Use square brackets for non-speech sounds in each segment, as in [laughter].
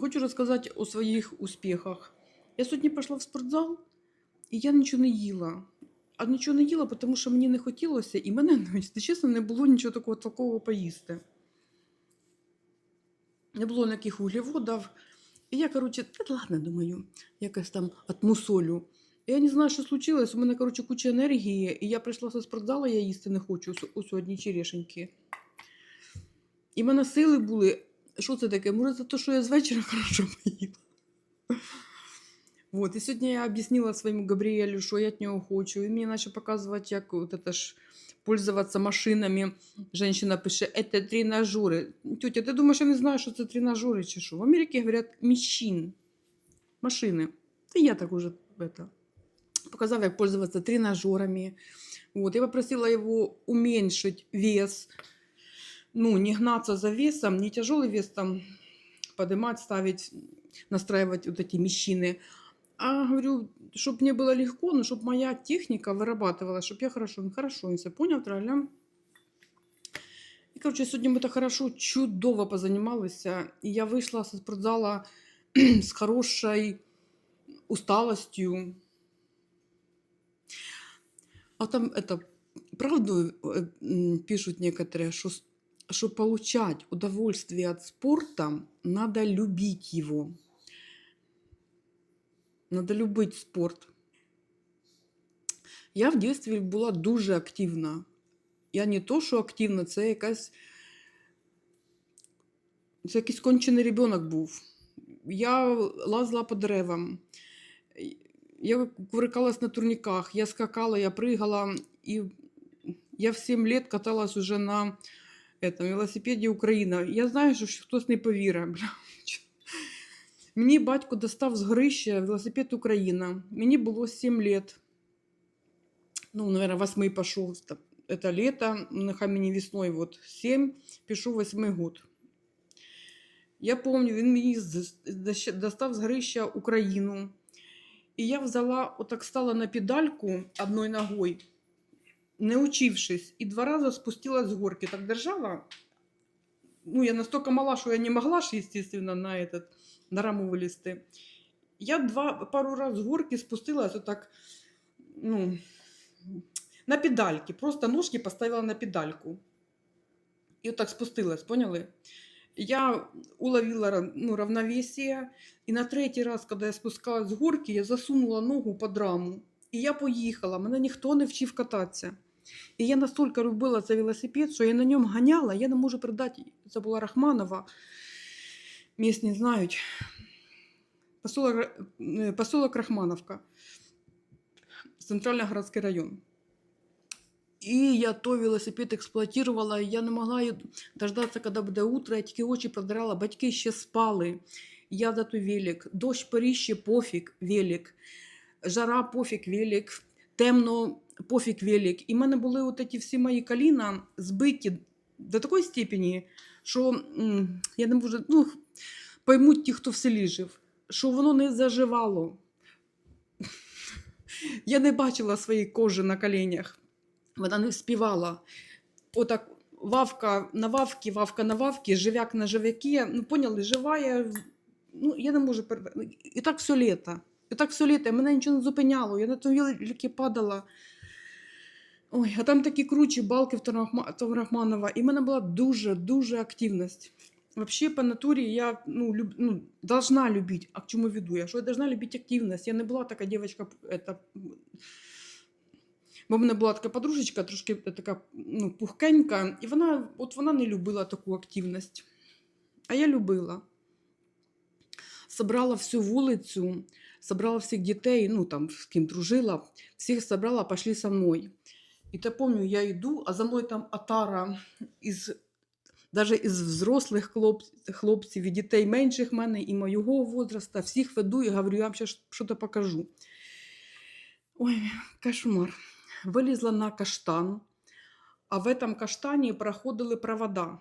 Хочу розказати о своїх успіхах. Я сьогодні пішла в спортзал, і я нічого не їла. А нічого не їла, тому що мені не хотілося, і мене, [laughs] навіть, чесно, не було нічого такого такого поїсти. Не було ніяких углеводів. І я, коротше, та ладно, думаю, якось там отмусолю. Я не знаю, що случилось. У мене, коротше, куча енергії, і я прийшла зі спортзалу, я їсти не хочу у сьогодні черешеньки. І в мене сили були. Що це таке? Може, це те, що я з вечора хорошо [laughs] поїла. Вот. І сьогодні я об'яснила своєму Габріелю, що я від нього хочу. Він мені почав показувати, як от это ж пользуватися машинами. Женщина пише, це тренажери. Тетя, ти думаєш, я не знаю, що це тренажери чи що? В Америці говорять міщин. Машини. Та я так уже это, показав, як пользуватися тренажерами. Вот. Я попросила его уменьшить вес, ну, не гнаться за весом, не тяжелый вес там поднимать, ставить, настраивать вот эти мещины, а говорю, чтобы мне было легко, но чтобы моя техника вырабатывала, чтобы я хорошо, ну, хорошо, он все понял, траля. І, коротше, сьогодні ми так хорошо, чудово позанімалися. І я вийшла з спортзала [clears throat] з хорошою усталостью. А там это, правду э, м, пишут некоторые, что, с- что получать удовольствие от спорта, надо любить его. Надо любить спорт. Я в дитинстві була дуже активна. Я не то, що активна, це якась. Це якийсь кончений ребенок був. Я лазила по деревам. Я кувыркалась на турниках, я скакала, я прыгала. И я в 7 лет каталась уже на этом, велосипеді Україна. Я знаю, що хтось не повірить. Мені батько достав з горища велосипед Україна. Мені було 7 лет. Ну, наверное, восьмий пошел. Это лето, нехай мені весною вот 7, пишу восьмий год. Я помню, він мені достав з горища Україну. І я взяла, отак стала на педальку одною ногою, не учившись, і два рази спустилась з горки. Так держала. Ну, я настолько мала, що я не могла естественно, на, этот, на раму вилізти. Я два, пару раз з горки спустилась отак, ну, на педальки. Просто ножки поставила на педальку. І отак спустилась, поняли? Я уловила ну, равновесие, і на третій раз, коли я спускалась з горки, я засунула ногу під раму. І я поїхала. Мене ніхто не вчив кататися. І я настільки любила цей велосипед, що я на ньому ганяла, я не можу передати. Це була Рахманова. Місні знають. Поселок, е, поселок Рахмановка. Центральний городський район. І я той велосипед експлуатувала, я не могла дождатися, коли буде утро, я тільки очі продирала, батьки ще спали. Я за той велик. Дощ поріще пофіг велик. Жара пофіг велик. Темно пофіг велик. І в мене були от ці всі мої коліна збиті до такої степені, що я не можу, ну, поймуть ті, хто в селі жив, що воно не заживало. Я не бачила своєї кожи на коленях. Вона не співала. Отак вавка на вавки, вавка на вавки, живяк на живяки. Ну, поняли, живая. Ну, я не можу передати. І так все літо. І так все літо. Мене нічого не зупиняло. Я на великі падала. Ой, а там такі кручі балки в Тарахманова. І в мене була дуже-дуже активність. Вообще, по натурі я ну, люб, ну, должна любить. А к чому веду я? Що я должна любити активність. Я не була така дівчинка, это, Бо в мене була така подружечка, трошки така ну, пухкенька, і вона, от вона не любила таку активність. А я любила. Собрала всю вулицю, собрала всіх дітей, ну там з ким дружила, всіх собрала, пішли со мною. І то помню, я йду, а за мною там атара із, даже із взрослих хлоп, хлопців, і дітей менших мене, і моєго возраста, всіх веду і говорю, я вам зараз щось покажу. Ой, кошмар. Вилізла на каштан, а в этом каштані проходили провода.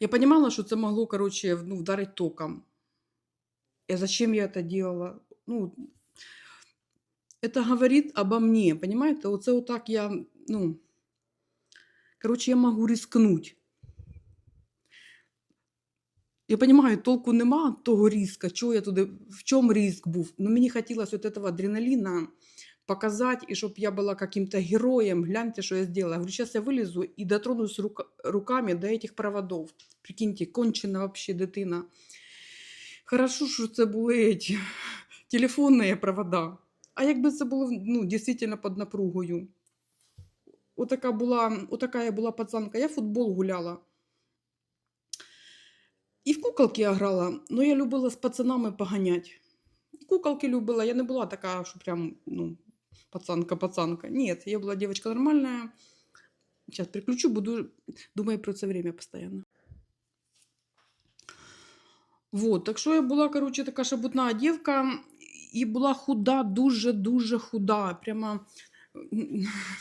Я понимала, що це могло, короче, ну, вдарить током. И зачем я это делала? Ну, это говорит обо мне, понимаете? Оце отак я, ну, короче, я могу рискнуть. Я розумію, толку нема того різка, чого я туди, в чому різк був. Ну, мені хотілося от этого адреналіна показати, і щоб я була каким-то героєм. Гляньте, що я зробила. Я говорю, зараз я вилізу і дотронусь рука, руками до этих проводов. Прикиньте, кончена вообще дитина. Хорошо, що це були ці [laughs] телефонні провода. А якби це було ну, дійсно під напругою. Отака була, отака я була пацанка. Я футбол гуляла. І в куколки я грала, але я любила з пацанами поганять. Куколки любила, я не була така, що прям, ну, пацанка-пацанка. Ні, я була дівчинка нормальна. Зараз приключу, буду думаю про це время постійно. Вот, так що я була, короче, така шебутна дівка і була худа, дуже-дуже худа. Прямо, [laughs]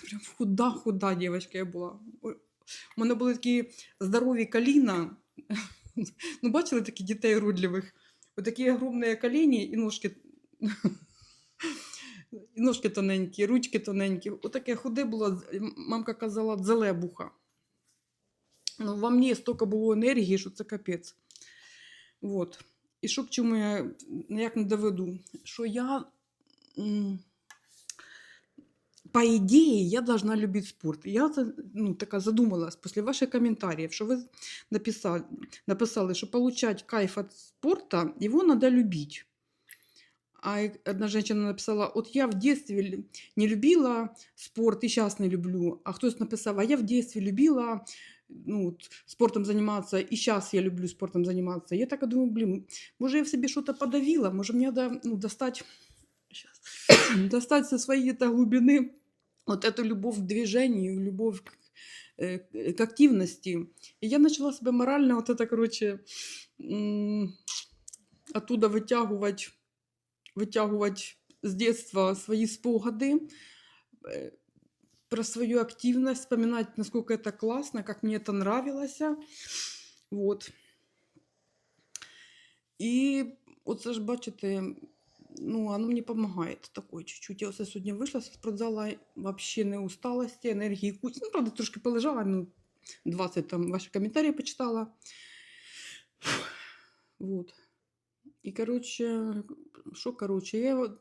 прям худа-худа дівчинка я була. У мене були такі здорові коліна. [laughs] Ну, бачили таких дітей уродливих? Отакі огромні коліні і ножки. [laughs] І ножки тоненькі, ручки тоненькі. Отаке худе було, мамка казала, дзелебуха. Ну, во мені стільки було енергії, що це капець. Вот. І що к чому я ніяк не доведу? Що я, м, по ідеї, я должна любити спорт. Я за- ну, така задумалась після ваших коментарів, що ви написали, написали, що получать кайф от спорта, его надо любить. А и одна женщина написала, от я в детстве лю- не любила спорт и сейчас не люблю. А хтось написав, а я в детстве любила ну, спортом заниматься, и сейчас я люблю спортом заниматься. Я так думаю, блин, может, я в себе что-то подавила, может, мне надо ну, достать, щас, [coughs] достать со своей этой глубины вот эту любовь к движению, любовь к, э, к активности. И я начала себя морально вот это, короче, оттуда вытягивать, вытягивать с детства свои спогади, э, про свою активность, вспоминать, насколько это классно, как мне это нравилось. Вот. І оце ж, бачите, ну, воно мені допомагає такое чуть-чуть. Я оце сьогодні вийшла з спортзала, взагалі не усталості, енергії куча. Ну, правда, трошки полежала, ну, 20 там ваші коментарі почитала. Вот. И, короче, что, короче, я вот...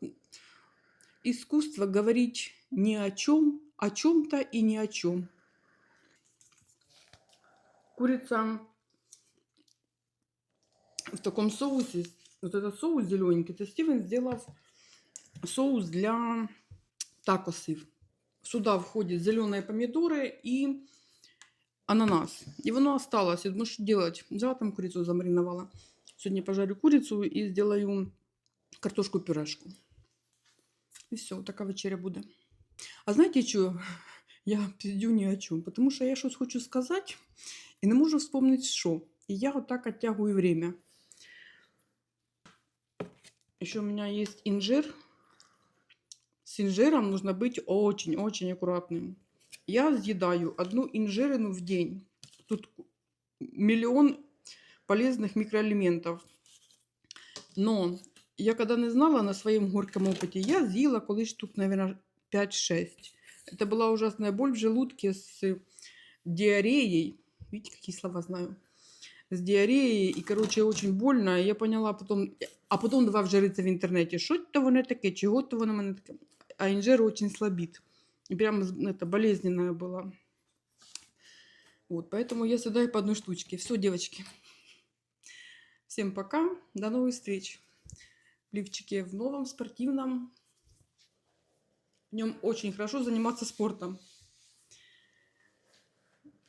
Искусство говорить ни о чем, о чем-то и ни о чем. Курица в таком соусе, вот этот соус зелененький, это Стивен сделал соус для такосов. Сюда входят зеленые помидоры и ананас. И оно осталось. Я думаю, что делать? Взяла там курицу, замариновала. Сегодня пожарю курицу и сделаю картошку пюрешку. І все, така вечеря буде. А знаєте, що [laughs] я піздю ні о чому? Тому що я щось хочу сказати і не можу вспомнити, що. І я отак оттягую время. Еще у меня есть инжир. С инжиром нужно быть очень-очень аккуратным. Я съедаю одну инжирину в день. Тут миллион полезных микроэлементов. Но я когда не знала на своем горьком опыте, я съела колись штук, наверное, 5-6. Это была ужасная боль в желудке с диареей. Видите, какие слова знаю? С диареей. И, короче, очень больно. И я поняла потом... А потом давай вжариться в интернете. Что это воно таке? Чего то воно мене таке? А инжир очень слабит. И прям это болезненная была. Вот, поэтому я съедаю по одной штучке. Все, девочки. Всем пока. До новых встреч. В лифчике в новом спортивном. В нем очень хорошо заниматься спортом.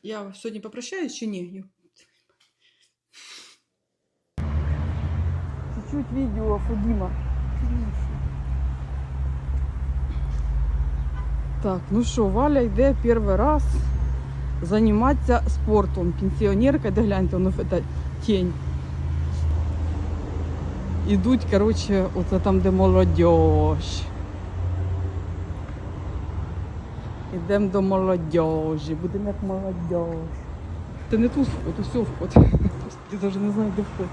Я сегодня попрощаюсь, чи не? Я- Чуть-чуть видео Фудима. Так, ну що, Валя йде перший раз займатися спортом. Пенсіонерка, де гляньте, воно це тінь. Ідуть, коротше, оце там, де молодіж. Ідемо до молодіжі, будемо як молодіж. Ти не тут вход, усьо вход. Я навіть не знаю, де вход.